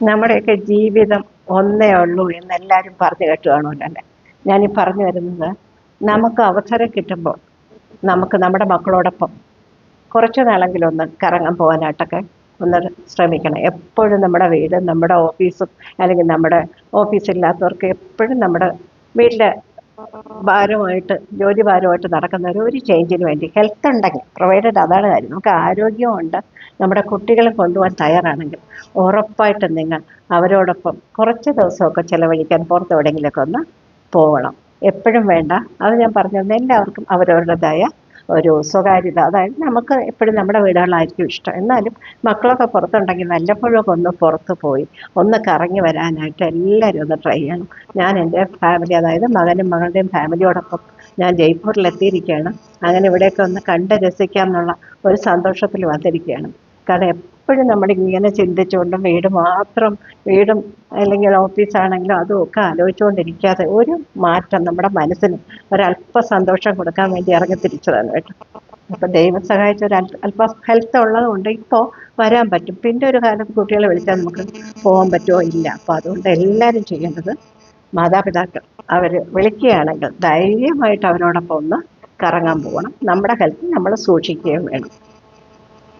നമ്മുടെയൊക്കെ ജീവിതം ഒന്നേ ഉള്ളൂ എന്ന് എല്ലാവരും പറഞ്ഞു കേട്ടു കാണുമല്ലോ ഞാൻ ഈ പറഞ്ഞു വരുന്നത് നമുക്ക് അവസരം കിട്ടുമ്പോൾ നമുക്ക് നമ്മുടെ മക്കളോടൊപ്പം കുറച്ച് നാളെങ്കിലും ഒന്ന് കറങ്ങാൻ പോകാനായിട്ടൊക്കെ ഒന്ന് ശ്രമിക്കണം. എപ്പോഴും നമ്മുടെ വീട് നമ്മുടെ ഓഫീസും അല്ലെങ്കിൽ നമ്മുടെ ഓഫീസില്ലാത്തവർക്ക് എപ്പോഴും നമ്മുടെ വീട്ടിലെ ഭാരമായിട്ട് ജോലി ഭാരമായിട്ട് നടക്കുന്നവർ ഒരു ചേഞ്ചിന് വേണ്ടി ഹെൽത്ത് ഉണ്ടെങ്കിൽ പ്രൊവൈഡഡ് അതാണ് കാര്യം. നമുക്ക് ആരോഗ്യമുണ്ട് നമ്മുടെ കുട്ടികളെ കൊണ്ടുപോകാൻ തയ്യാറാണെങ്കിൽ ഉറപ്പായിട്ടും നിങ്ങൾ അവരോടൊപ്പം കുറച്ച് ദിവസമൊക്കെ ചിലവഴിക്കാൻ പുറത്ത് എവിടെയെങ്കിലുമൊക്കെ ഒന്ന് പോകണം എപ്പോഴും വേണ്ട. അത് ഞാൻ പറഞ്ഞു പറഞ്ഞത് എല്ലാവർക്കും അവരവരുടേതായ ഒരു സ്വകാര്യത. അതായത് നമുക്ക് എപ്പോഴും നമ്മുടെ വീടുകളായിരിക്കും ഇഷ്ടം. എന്നാലും മക്കളൊക്കെ പുറത്തുണ്ടെങ്കിൽ വല്ലപ്പോഴൊക്കെ ഒന്ന് പുറത്ത് പോയി ഒന്ന് കറങ്ങി വരാനായിട്ട് എല്ലാവരും ഒന്ന് ട്രൈ ചെയ്യണം. ഞാൻ എന്റെ ഫാമിലി അതായത് മകനും മകളുടെയും ഫാമിലിയോടൊപ്പം ഞാൻ ജയ്പൂരിലെത്തിയിരിക്കുകയാണ്. അങ്ങനെ ഇവിടെയൊക്കെ ഒന്ന് കണ്ട് രസിക്കാം എന്നുള്ള ഒരു സന്തോഷത്തിൽ വന്നിരിക്കുകയാണ്. കാരണം എപ്പോഴും നമ്മൾ ഇങ്ങനെ ചിന്തിച്ചുകൊണ്ടും വീട് മാത്രം വീടും അല്ലെങ്കിൽ ഓഫീസാണെങ്കിലും അതും ഒക്കെ ആലോചിച്ചുകൊണ്ടിരിക്കാതെ ഒരു മാറ്റം നമ്മുടെ മനസ്സിന് ഒരല്പ സന്തോഷം കൊടുക്കാൻ വേണ്ടി ഇറങ്ങി തിരിച്ചതാണ് കേട്ടോ. അപ്പം ദൈവം സഹായിച്ച ഒരു അല്പ ഹെൽത്ത് ഉള്ളത് കൊണ്ട് ഇപ്പോൾ വരാൻ പറ്റും. പിന്നെ ഒരു കാലത്ത് കുട്ടികളെ വിളിച്ചാൽ നമുക്ക് പോകാൻ പറ്റുമോ ഇല്ല. അപ്പോൾ അതുകൊണ്ട് എല്ലാവരും ചെയ്യേണ്ടത് മാതാപിതാക്കൾ അവർ വിളിക്കുകയാണെങ്കിൽ ധൈര്യമായിട്ട് അവരോടൊപ്പം ഒന്ന് കറങ്ങാൻ പോകണം. നമ്മുടെ ഹെൽത്ത് നമ്മൾ സൂക്ഷിക്കുകയും വേണം.